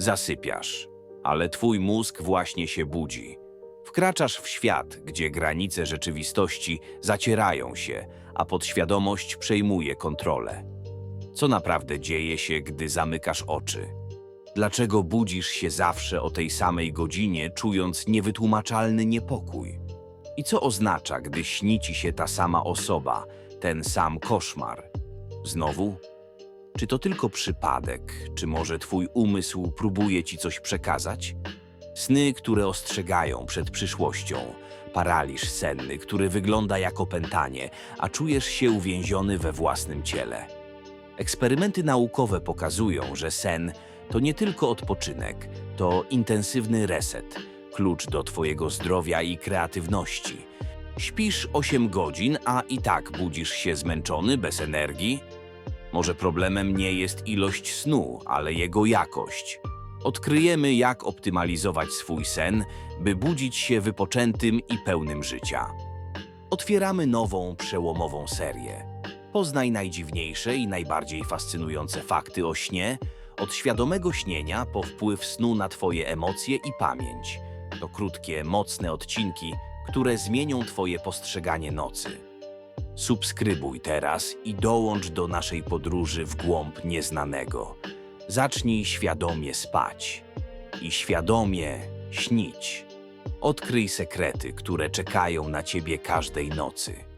Zasypiasz, ale twój mózg właśnie się budzi. Wkraczasz w świat, gdzie granice rzeczywistości zacierają się, a podświadomość przejmuje kontrolę. Co naprawdę dzieje się, gdy zamykasz oczy? Dlaczego budzisz się zawsze o tej samej godzinie, czując niewytłumaczalny niepokój? I co oznacza, gdy śni ci się ta sama osoba, ten sam koszmar? Znowu? Czy to tylko przypadek, czy może twój umysł próbuje ci coś przekazać? Sny, które ostrzegają przed przyszłością, paraliż senny, który wygląda jak opętanie, a czujesz się uwięziony we własnym ciele. Eksperymenty naukowe pokazują, że sen to nie tylko odpoczynek, to intensywny reset, klucz do Twojego zdrowia i kreatywności. Śpisz 8 godzin, a i tak budzisz się zmęczony, bez energii? Może problemem nie jest ilość snu, ale jego jakość. Odkryjemy, jak optymalizować swój sen, by budzić się wypoczętym i pełnym życia. Otwieramy nową, przełomową serię. Poznaj najdziwniejsze i najbardziej fascynujące fakty o śnie, od świadomego śnienia po wpływ snu na Twoje emocje i pamięć. To krótkie, mocne odcinki, które zmienią Twoje postrzeganie nocy. Subskrybuj teraz i dołącz do naszej podróży w głąb nieznanego. Zacznij świadomie spać i świadomie śnić. Odkryj sekrety, które czekają na Ciebie każdej nocy.